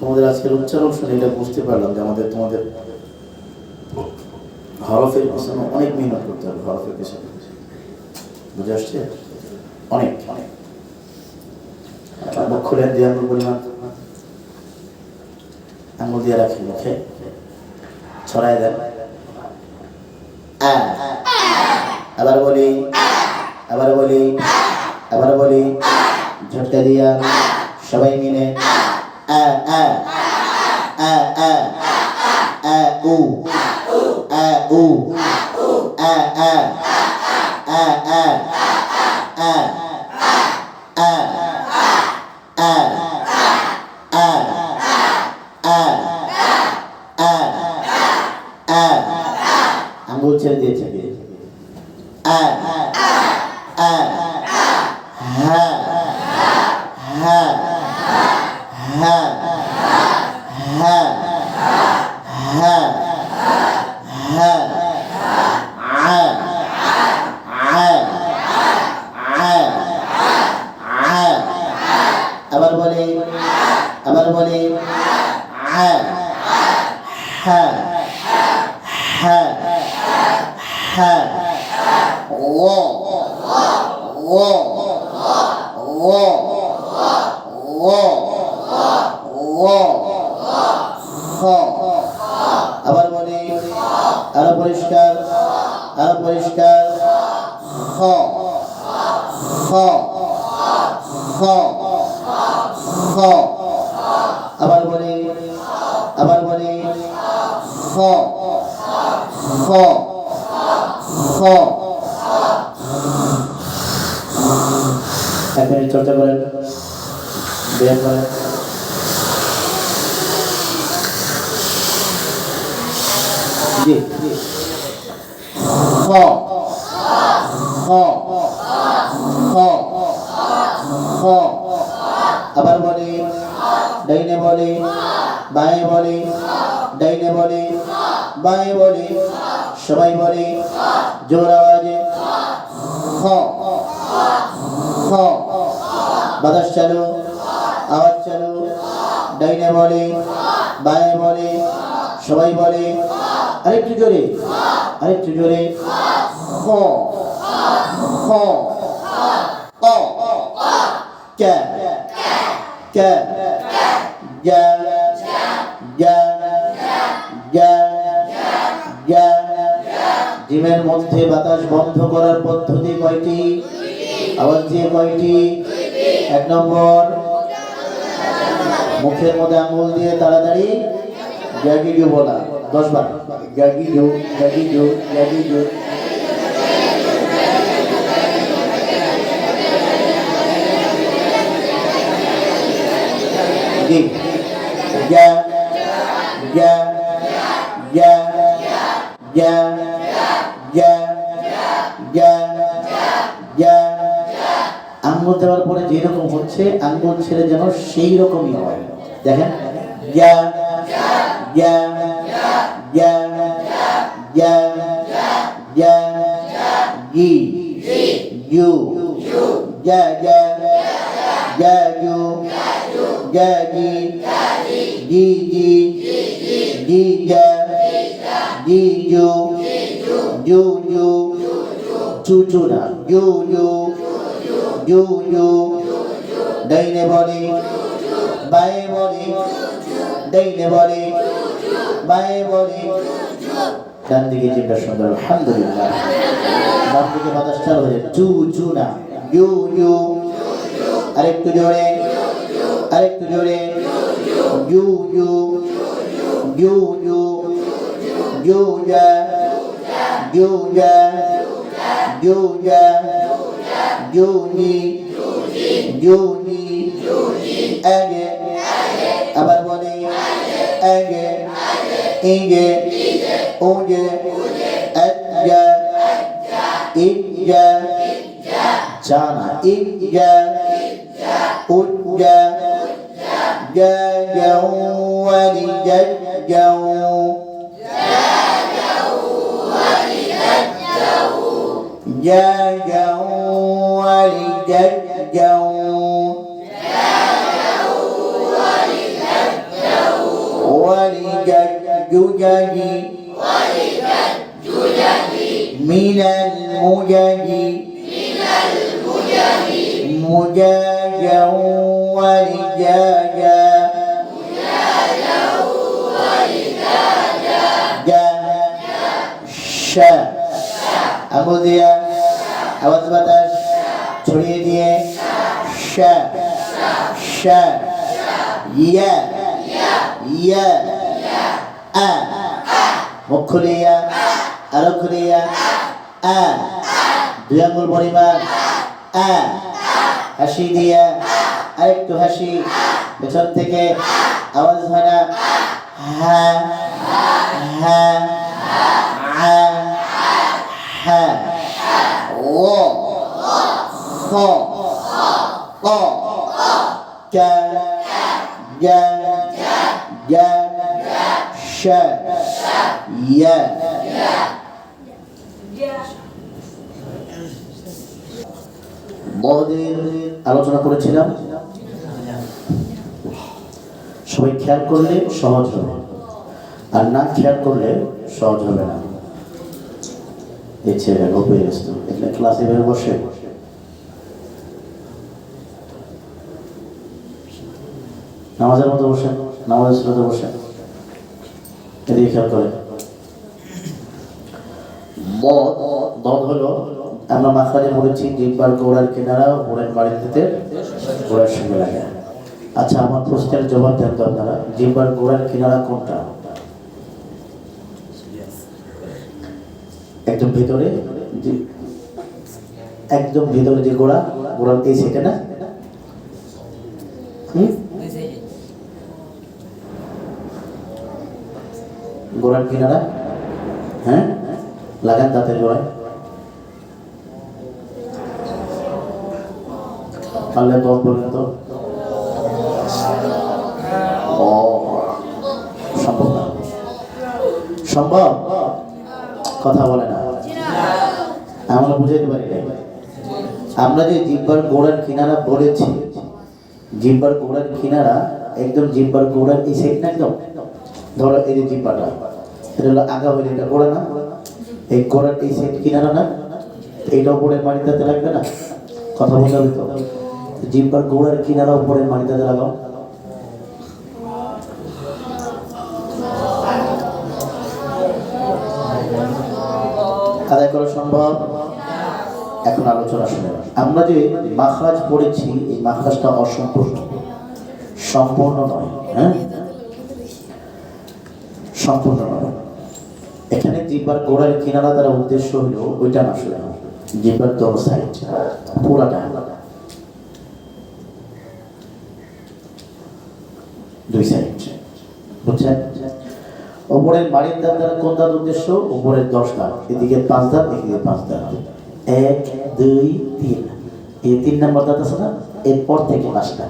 তোমাদের আজকের উচ্চারণ শুনে এটা বুঝতে পারলাম যে আমাদের তোমাদের হরফের অনেক মেহনত করতে হবে, হরফের পিছনে। বুঝে আসছে? অনেক অনেক। খুলে দিয়ে পরিমাণ। আঙুল দিয়ে রাখি মুখে ছড়াই দেন আ আবার বলি আবার বলি আবার বলি ঝটকা দিয়া সবাই মিলে আ আ উ উ আ আ আ আ ছেড়ে দিয়েছে আবার বলে। আবার বলে। হ্যাঁ। হ্যাঁ। হ্যাঁ। হ্যাঁ। এক মিনিট চর্চা করেন ব্যায়াম করেন আবার বলি, ডাইনে বলি, বাঁয়ে বলি, ডাইনে বলি, বাঁয়ে বলি, সবাই বলি, জোর আওয়াজে। খ খ বাতাস চালু, আওয়াজ চালু, ডাইনে বলে, বাঁয়ে বলে, সবাই বলে, আরেকটু জোরে আরেকটু জোরে খ অ ডিমের মধ্যে বাতাস বন্ধ করার পদ্ধতি কয়টি? আওয়াজ দিয়ে কয়টি? এক নম্বর। মুখের মধ্যে আঙুল দিয়ে তাড়াতাড়ি গ্যাগিডিউ বলা। দশ বার। গ্যাগি গ্যাগিডিউ গ্যাগি জি। Yeah. যেরকম হচ্ছে আঙ্গুল ছেড়ে যেন সেই রকমই হয়। দেখেন, গ্যা গ্যা গ্যা গ্যা গ্যা, গি গু গ্যা গ্যা গ্যা গু গ্যা, গি গি গি গি, গ্যা জু জু জু চু চু না জু জু জু জু ডাইনে বলে বায়ে বলে ডাইনে বলে বায়ে বলে ডান দিকে চিন্তা সুন্দর আলহামদুলিল্লাহ বাম দিকে বাতাস চালু হয়ে। জু জু না ইউ ইউ আরেকটু জোরে আরেকটু জোরে ইউ ইউ ইউ ইউ ইউ যা ইউ যা ইউ যা ইউ নি ইউ আগে আবার বলি আগে ইঙ্গে উঙ্গে আজ্ঞা ইজ্ঞা জানা ইজ্ঞা উজ্ঞা جاجا ولججا جاجا ولججا من المجج مجاجا ولجاجا جا شا আঙুল দিয়া আওয়াজ বাতাস ছড়িয়ে দিয়ে শা শা ইয়া ইয়া আ মুখ খুলিয়া আরো খুলিয়া আ দুই আঙুল পরিমাণ আ হাসি দিয়া আরেকটু হাসি। পেছন থেকে আওয়াজ হয় না। হ্যাঁ হ্যাঁ হ্যাঁ ও খ ক কা যা যা শ ইয়া বহুদিন আলোচনা করেছিলাম। সবাই খেয়াল করলে সহজ হবে। আর না খেয়াল করলে সহজ হবে না। এই ছেলেটা গল্প ব্যস্ত এখানে ক্লাসে বের বসে। নামাজের মতো বসে, নামাজের সুরতে বসে। এদিকে খেয়াল করে। মদ মদ হলো আমরা মাখানে বলেছি জিব্বার গোড়ার কিনারা গোড়ের বাড়ির দিতে গোড়ার সঙ্গে লাগে। আচ্ছা আমার প্রশ্নের জবাব দেন তো আপনারা। জিব্বার গোড়ার কিনারা কোনটা? একদম ভিতরে একদম ভিতরে যে গোড়া গোড়ার এই সেটা না? গোড়ার কিনারা? হ্যাঁ? লাগান দাঁতের গোড়ায়। পারলে দল বললেন তো? সম্ভব না। সম্ভব? কথা বলে না। আমরা বুঝাইতে পারি আমরা যে জিব্বার গোড়ার কিনারা বলেছি, জিব্বার গোড়ার কিনারা একদম জিব্বার গোড়ার এই সাইড না একদম? ধরো এই যে জিব্বাটা, এটা হলো আগা হইলে এটা গোড়া না? এই গোড়ার এই সাইড কিনারা না? এইটা উপরের মাটিতে লাগবে না? কথা বলতে হবে তো। জিব্বার গোড়ার কিনারা উপরের মাটিতে লাগাও আদায় করা সম্ভব? এখন আলোচনা শুনে আমরা যে মাখরাজ পড়েছি, এই মাখরাজটা অসম্পূর্ণ। সম্পূর্ণ নয় হ্যাঁ? সম্পূর্ণ নয়। এখানে জিব্বার গোড়ার কিনারা তার উদ্দেশ্য হলো, ওইটা না শুনে জিব্বার দল সাইড পুরাটা। দুই সাইড। বুঝছেন? ওপরের বাড়ির দাঁত দ্বারা কোন দাঁত উদ্দেশ্য? উপরের দশ দাঁত এদিকে পাঁচ দাঁত এদিকে পাঁচ দাঁত এক, দুই, তিন। এই তিন নম্বর দাঁত আছে না? এরপর থেকে পাঁচটা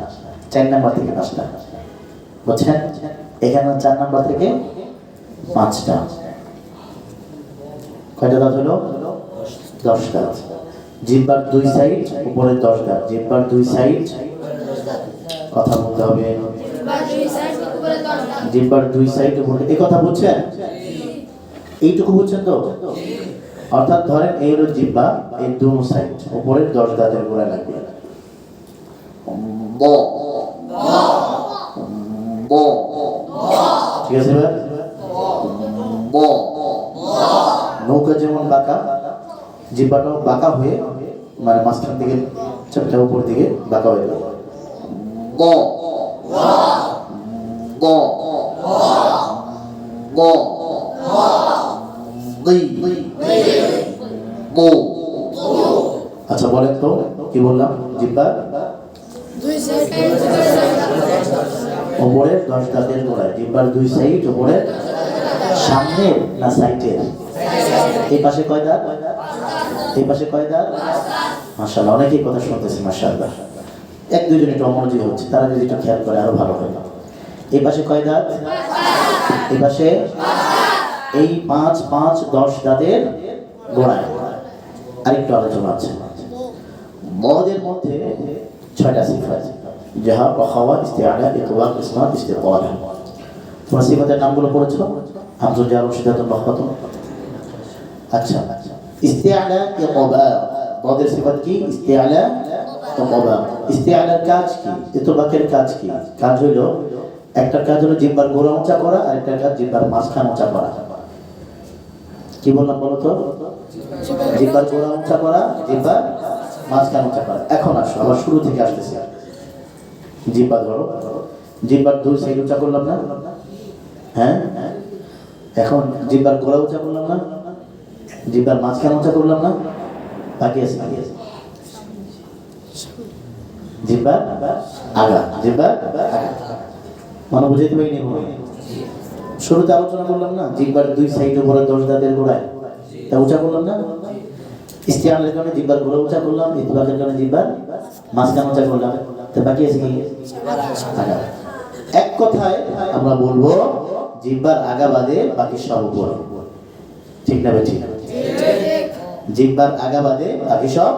চার নম্বর থেকে পাঁচটা বুঝছেন? এখানে চার নম্বর থেকে পাঁচটা কয়টা দাঁত হলো? দশ দাঁত। জিব্বার দুই সাইড, উপরের দশ দাঁত। জিব্বার দুই সাইড। কথা বলতে হবে। জিব্বার দুই সাইড উপরে এই কথা বুঝছেন? এইটুকু বুঝছেন তো? অর্থাৎ ধরেন এই হলো জিব্বা এই দু সাইড। উপরের দশ দাঁতের গোড়া লাগবে। ঠিক আছে নৌকা যেমন বাঁকা জিব্বাটাও বাঁকা হয়ে মানে মাঝখান থেকে চাপটা উপর দিকে বাঁকা হয়ে গেল। ব দুই বো আচ্ছা বলেন তো কি বললাম জিব্বা ওপরের দশ দাঁতের গোড়ায় জিব্বার দুই সাইড ওপরের সামনে না সাইডের এই পাশে কয় দাঁত এই পাশে কয় দাঁত মাশাআল্লাহ অনেকেই কথা শুনতেছে মাশাআল্লাহ। এক দুজন একটু অমনোযোগী হচ্ছে তারা যদি একটু খেয়াল করে আরও ভালো হয়। এই পাশে কয় দাঁত? এই পাশে? এই পাঁচ পাঁচ, দশ দাঁতের গোড়ায়। আরেকটু আলোচনা আছে। মদের মধ্যে ছয়টা সিফাত যাহা রখাওয়া ইস্তেআলা ইতওয়াক ইসমাত ইস্তেকালা তোমরা সিফাতের নামগুলো পড়েছো? হামজুল জারুল সিদ্ধাতুল রহমাত আচ্ছা। ইস্তেআলা ইকবা মদের সিফাত কি? ইস্তেআলা ইকবা ইস্তেআলার কাজ কি? ইতওয়াকের কাজ কি? কাজ হইল একটা কাজ হলো জিব্বার গোড়া উঁচা করা আর একটা কাজ জিব্বার মাঝখান উঁচা করা। কি বললাম বলো তো? জিব্বার গোড়া উঁচা করা জিব্বার মাঝখান উঁচা করা। এখন আসো, আবার শুরু থেকে আসতেছি। জিব্বা ধরো। জিব্বার দুই সাইড উঁচা করলাম না? হ্যাঁ? এখন জিব্বার গোড়া উঁচা করলাম না? জিব্বার মাঝখান উঁচা করলাম না? বাকি আছে? বাকি আছে জিব্বার আগা জিব্বার আগা। পারিনি মনে হয়। শুরুতে আলোচনা করলাম না জিব্বার দুই সাইড উপরে দশ দাঁতের গোড়ায়। তা উঁচা করলাম না? ইস্তিয়ানের কারণে জিব্বার গোড়া উঁচা করলাম ইতবাকের কারণে জিব্বার মাঝখান উঁচা করলাম। তো বাকি আছে কি? এক কথায় আমরা বলব জিব্বার আগা বাদে বাকি সব উপর। ঠিক না ঠিক জিব্বার আগা বাদে বাকি সব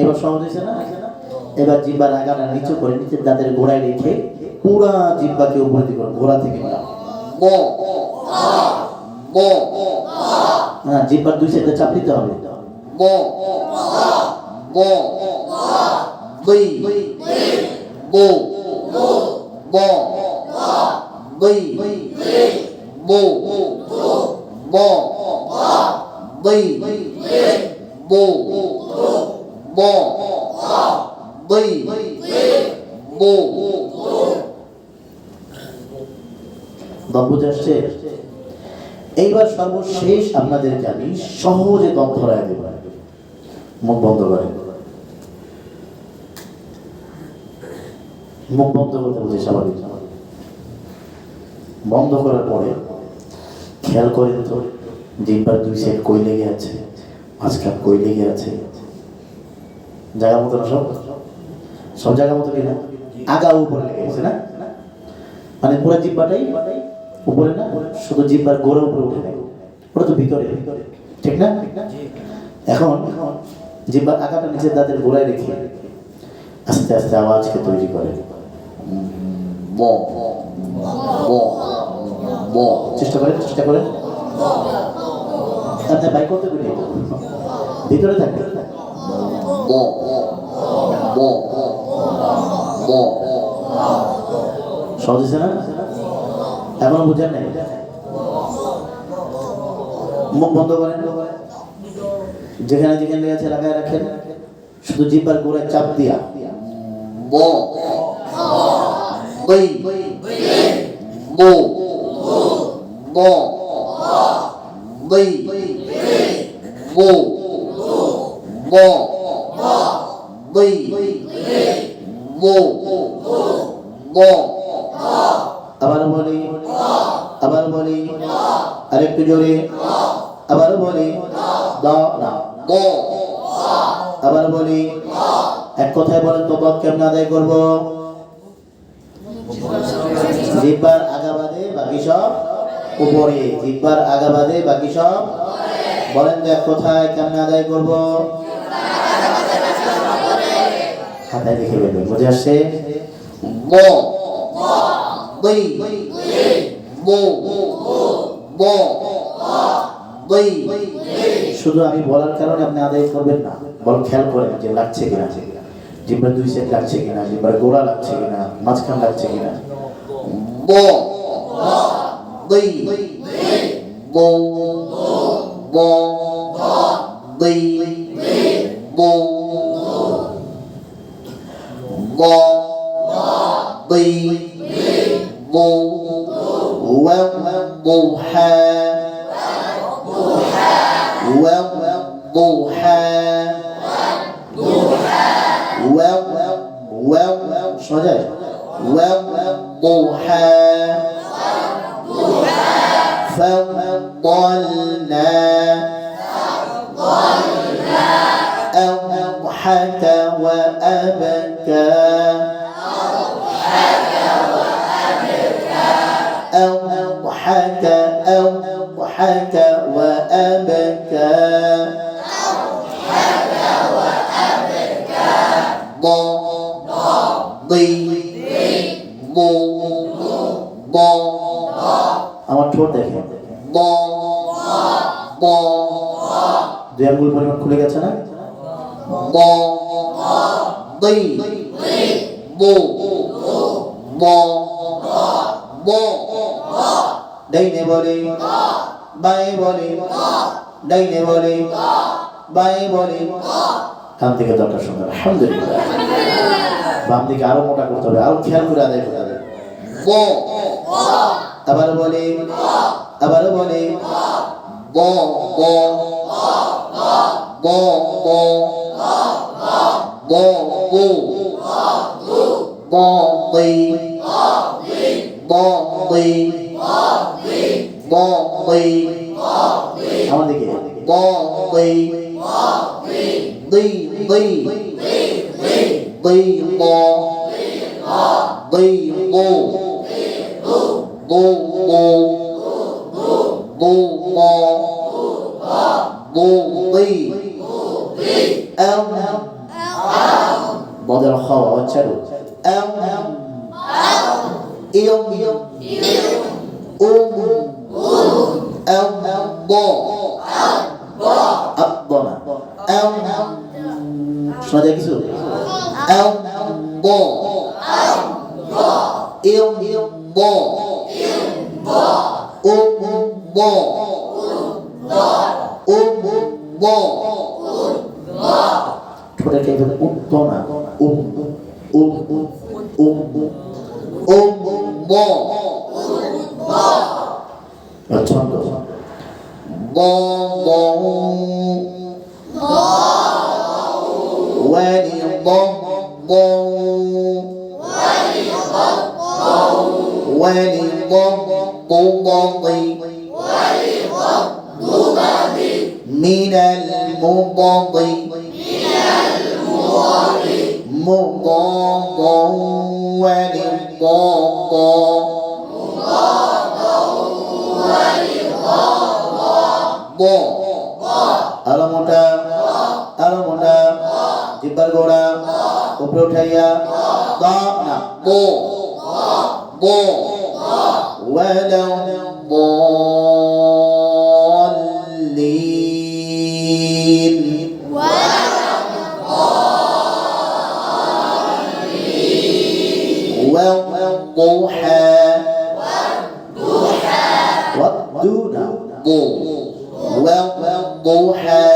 এবার সহজ হয়েছে না? এবার জিব্বার আগাটা নিচু করে নিচের দাঁতের গোড়ায় রেখে পুরা জিব্বাকে উপরে দিকে গোড়া থেকে নিলাম হ্যাঁ জিব্বার দুই সাইডে চাপ দিতে হবে। দম আপনাদেরকে আমি সহজে দম ধরায় দেব। মুখ বন্ধ করে মুখ বন্ধ করতে বুঝে স্বাভাবিক। বন্ধ করার পরে খেয়াল করে তো জিব্বার দুই সাইড কই লেগে আছে, মাঝখান কই লেগে আছে। জায়গা মতো না সব? সব জায়গা মতো কিনা আগা উপরে লেগে গেছে না? মানে পুরো জিব্বাটাই উপরে না? শুধু জিব্বার গোড়া উপরে উঠে ওটা তো ভিতরে। ঠিক না? এখন জিব্বার আগাটা নিচে দাঁতের গোড়ায় রেখে আস্তে আস্তে আওয়াজকে তৈরি করে। চেষ্টা করেন চেষ্টা করেন। আপনি বাইক করতে পারি ভিতরে থাকে সহজ না? এখনও বুঝেন নাই? মুখ বন্ধ করেন। যেখানে যেখানে আছে লাগায় রাখেন। শুধু জিব্বার গোড়ায় চাপ দিয়া। আবার বলি। আবার বলি। আরেকটু জোরে। আবার বলি আবার বলি এক কথায় বলেন তো পথ কেমন আদায় করব? জিব্বার আগাবাদে বাকি সব উপরে। জিব্বার আগাবাদে বাকি সব বলেন তো এক কথায় কেমন আদায় করব? খাতায় লিখে বেরবেন বুঝে আসছে? শুধু আমি বলার কারণে আপনি আদায় করবেন না বল খেয়াল করেন যে লাগছে কিনা জিব্বার দুই সাইড লাগছে কিনা জিব্বার গোড়া লাগছে কিনা মাঝখান লাগছে কিনা শোনা bo no. থেকে দরকার সুন্দর আলহামদুলিল্লাহ। বাম দিকে আরও মোটা করতে হবে। আরও খেয়াল করে আদায় করতে হবে। আবার বলে। আবার বলে। ব ব ব ব ব বু ব বই ব বই আমার দিকে ব বই দুই দুই দুই ব দুই বো বো বো বো ব বো দুই এম বদের খাওয়া হচ্ছে এম ইয়ম উম এম ব আব্বানা এম শোনা যায় কিছু এম ব ইয়ম ব উম উম উঠতো না উম উম উম উম ض ولضبض من المضض من المضض مضاد إلي ضاء بو بو ولو ضالين والضحى والضحى والدون والضحى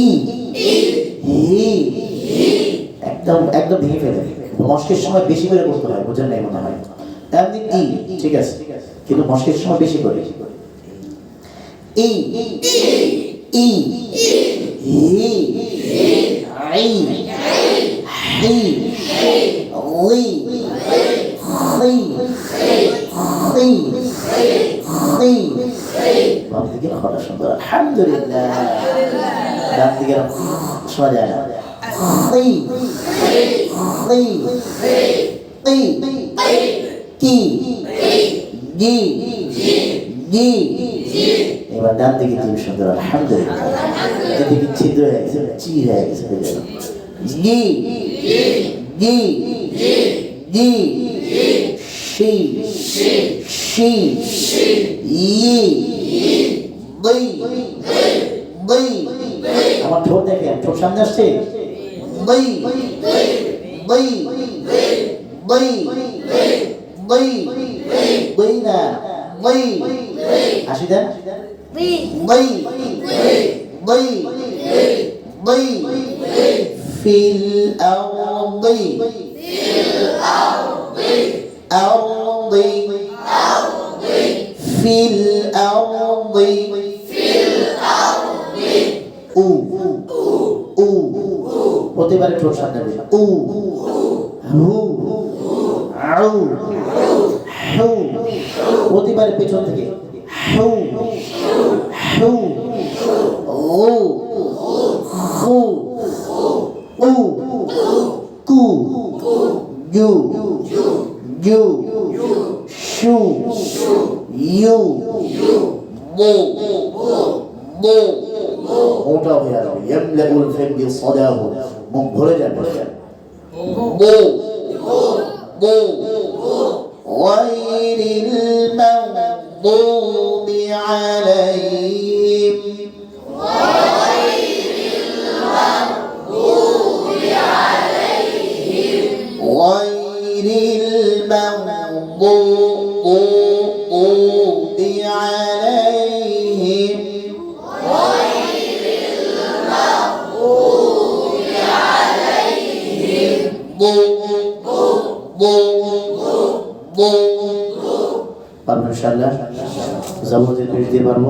ই হি একদম একদম ভেঙে ফেলে মস্কের সময় বেশি করে করতে হয়, বোঝেন নাই মনে হয়। এমনি ই, ঠিক আছে। কিন্তু মস্কের সময় বেশি করে। ই ই, হি আই হি রি রি রি রি বাম দিকে খরা সুন্দর আলহামদুলিল্লাহ। ডান দিকে শোনা যায় না। এবার ডান দিকে জিম সুন্দর আলহামদুলিল্লাহ। এদিকে ছিদ্র হয়ে গেছে চি হয়ে গেছে গেল জি জি জি শি শি ই বই বই আমার ঠোঁট দেখেন ঠোঁট সামনে আসছে? বই বই বই বই বই না বই। হাসি দেন। বই বই বই ফিল আরদি আরদি ফিল ঠোঁট সামনে দিন উ, হু আউ হু প্রতিবারে পেছন থেকে হু হু, ও, হু, উ, কু ইউ ইউ শু, ইউ বো বো মোটা হয়ে যাবে। ইয়ামলাউল ফিমদি সাদাহু বো বো غير المغضوب পারব